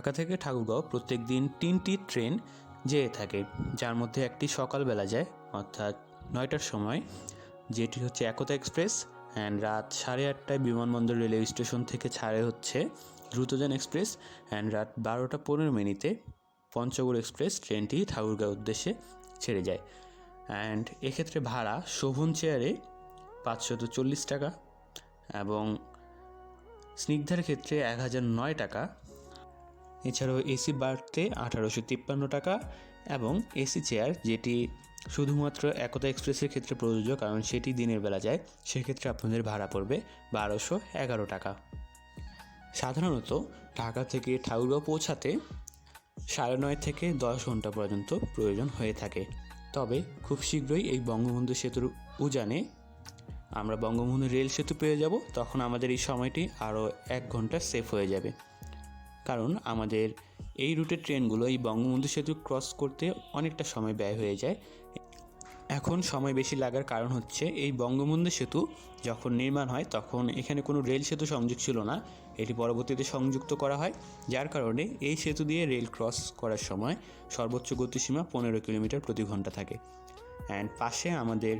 ঢাকা থেকে ঠাকুরগাঁও প্রত্যেক দিন তিনটি ট্রেন যেয়ে থাকে, যার মধ্যে একটি সকালবেলা যায়, অর্থাৎ নয়টার সময়। যেটি হচ্ছে একতা এক্সপ্রেস অ্যান্ড রাত সাড়ে আটটায় বিমানবন্দর রেলওয়ে স্টেশন থেকে ছাড়ে হচ্ছে দ্রুতযান এক্সপ্রেস অ্যান্ড রাত বারোটা পনেরো মিনিটে পঞ্চগড় এক্সপ্রেস ট্রেনটি ঠাকুরগাঁও উদ্দেশ্যে ছেড়ে যায়। অ্যান্ড এক্ষেত্রে ভাড়া শোভন চেয়ারে পাঁচশত চল্লিশ টাকা এবং স্নিগ্ধার ক্ষেত্রে এক হাজার নয় টাকা। এছাড়াও এসি বার্থে আঠারোশো তিপ্পান্ন টাকা এবং এসি চেয়ার যেটি শুধুমাত্র একতা এক্সপ্রেসের ক্ষেত্রে প্রযোজ্য কারণ সেটি দিনের বেলা যায়, সেক্ষেত্রে আপনাদের ভাড়া পড়বে বারোশো এগারো টাকা। সাধারণত ঢাকা থেকে ঠাকুরগাঁও পৌঁছাতে সাড়ে নয় থেকে দশ ঘণ্টা পর্যন্ত প্রয়োজন হয়ে থাকে। তবে খুব শীঘ্রই এই বঙ্গবন্ধু সেতুর উজানে আমরা বঙ্গবন্ধু রেল সেতু পেয়ে যাব, তখন আমাদের এই সময়টি আরও এক ঘণ্টা সেফ হয়ে যাবে। কারণ আমাদের এই রুটের ট্রেনগুলো এই বঙ্গবন্ধু সেতু ক্রস করতে অনেকটা সময় ব্যয় হয়ে যায়। এখন সময় বেশি লাগার কারণ হচ্ছে এই বঙ্গবন্ধু সেতু যখন নির্মাণ হয় তখন এখানে কোনো রেল সেতু সংযোগ ছিল না। এটি পরবর্তীতে সংযুক্ত করা হয়। যার কারণে এই সেতু দিয়ে রেল ক্রস করার সময় সর্বোচ্চ গতিসীমা পনেরো কিলোমিটার প্রতি ঘণ্টা থাকে। অ্যান্ড পাশে আমাদের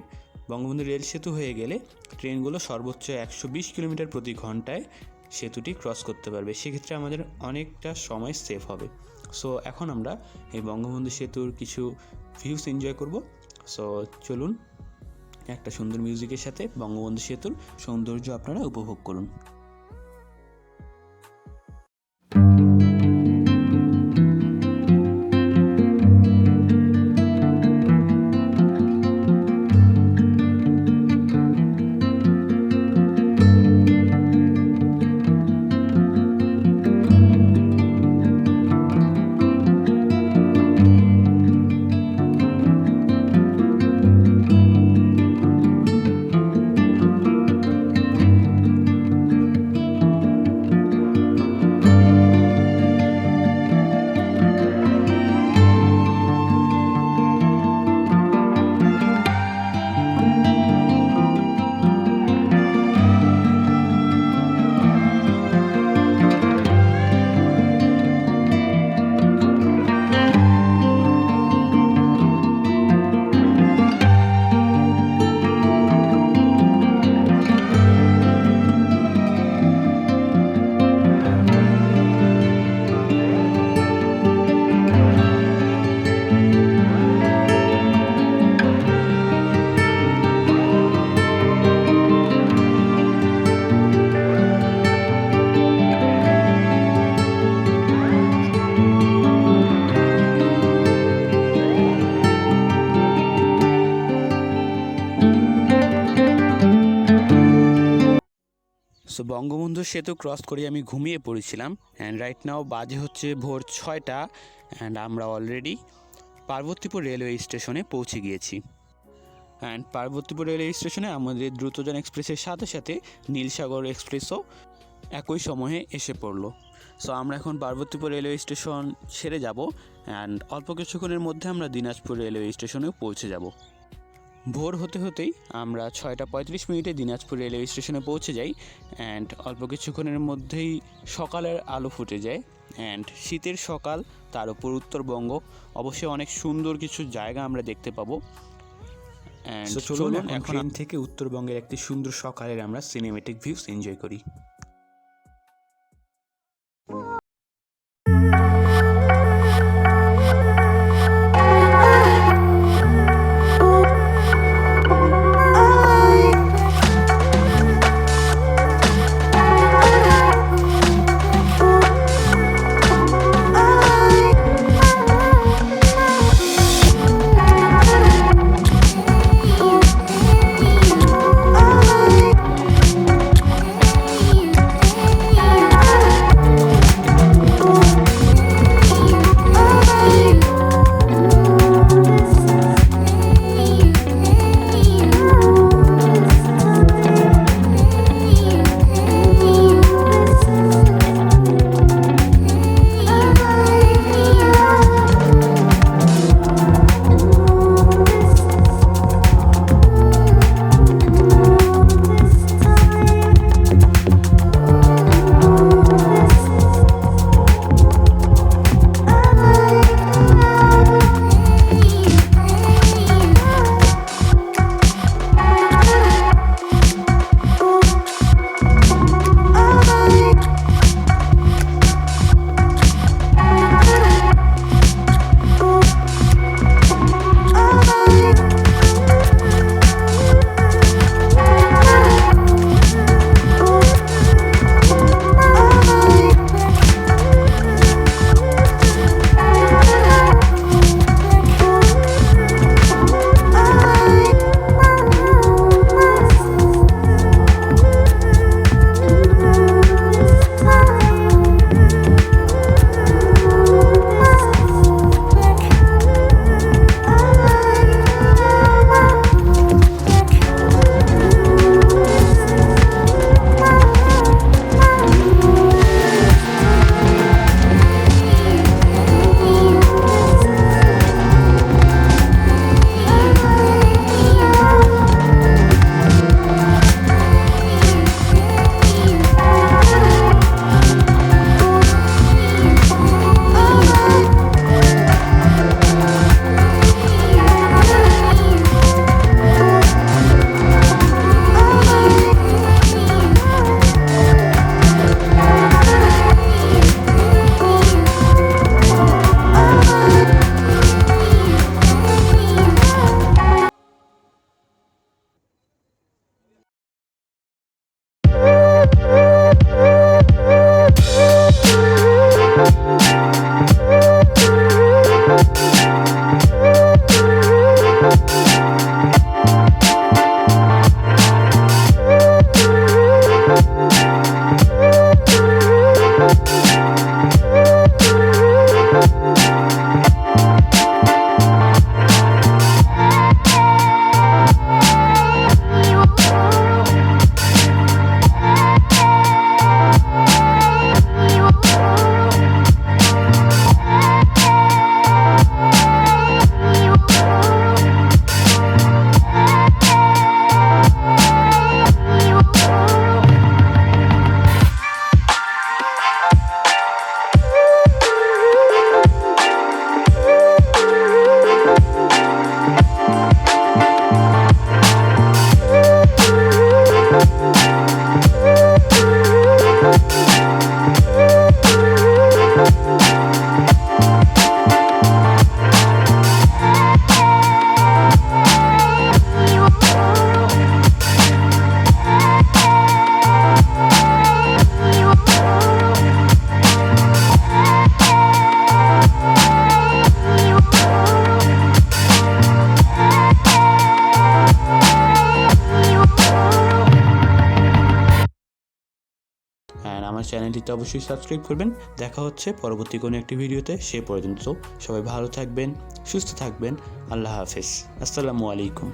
বঙ্গবন্ধু রেল সেতু হয়ে গেলে ট্রেনগুলো সর্বোচ্চ একশো বিশ কিলোমিটার প্রতি ঘন্টায় সেতুটি ক্রস করতে পারবে। সেক্ষেত্রে আমাদের অনেকটা সময় সেফ হবে। সো এখন আমরা এই বঙ্গবন্ধু সেতুর কিছু ভিউস এনজয় করব। সো চলুন একটা সুন্দর মিউজিকের সাথে বঙ্গবন্ধু সেতুর সৌন্দর্য আপনারা উপভোগ করুন। বঙ্গবন্ধু সেতু ক্রস করে আমি ঘুমিয়ে পড়েছিলাম। অ্যান্ড রাইট নাও বাজে হচ্ছে ভোর ছয়টা অ্যান্ড আমরা অলরেডি পার্বতীপুর রেলওয়ে স্টেশনে পৌঁছে গিয়েছি। অ্যান্ড পার্বতীপুর রেলওয়ে স্টেশনে আমাদের দ্রুতযান এক্সপ্রেসের সাথে সাথে নীলসাগর এক্সপ্রেসও একই সময়ে এসে পড়ল। সো আমরা এখন পার্বতীপুর রেলওয়ে স্টেশন ছেড়ে যাব অ্যান্ড অল্প কিছুক্ষণের মধ্যে আমরা দিনাজপুর রেলওয়ে স্টেশনেও পৌঁছে যাব। ভোর হতে হতেই আমরা ছয়টা পঁয়ত্রিশ মিনিটে দিনাজপুর রেলওয়ে স্টেশনে পৌঁছে যাই অ্যান্ড অল্প কিছুক্ষণের মধ্যেই সকালের আলো ফুটে যায় অ্যান্ড শীতের সকাল তার উপর উত্তরবঙ্গ অবশ্যই অনেক সুন্দর কিছু জায়গা আমরা দেখতে পাবো অ্যান্ড চলুন এখন ট্রেন থেকে উত্তরবঙ্গের একটি সুন্দর সকালের আমরা সিনেমেটিক ভিউস এনজয় করি। চ্যানেলটিতে অবশ্যই সাবস্ক্রাইব করবেন। দেখা হচ্ছে পরবর্তী কোনো একটি ভিডিওতে। সে পর্যন্ত সবাই ভালো থাকবেন, সুস্থ থাকবেন। আল্লাহ হাফেজ। আসসালামু আলাইকুম।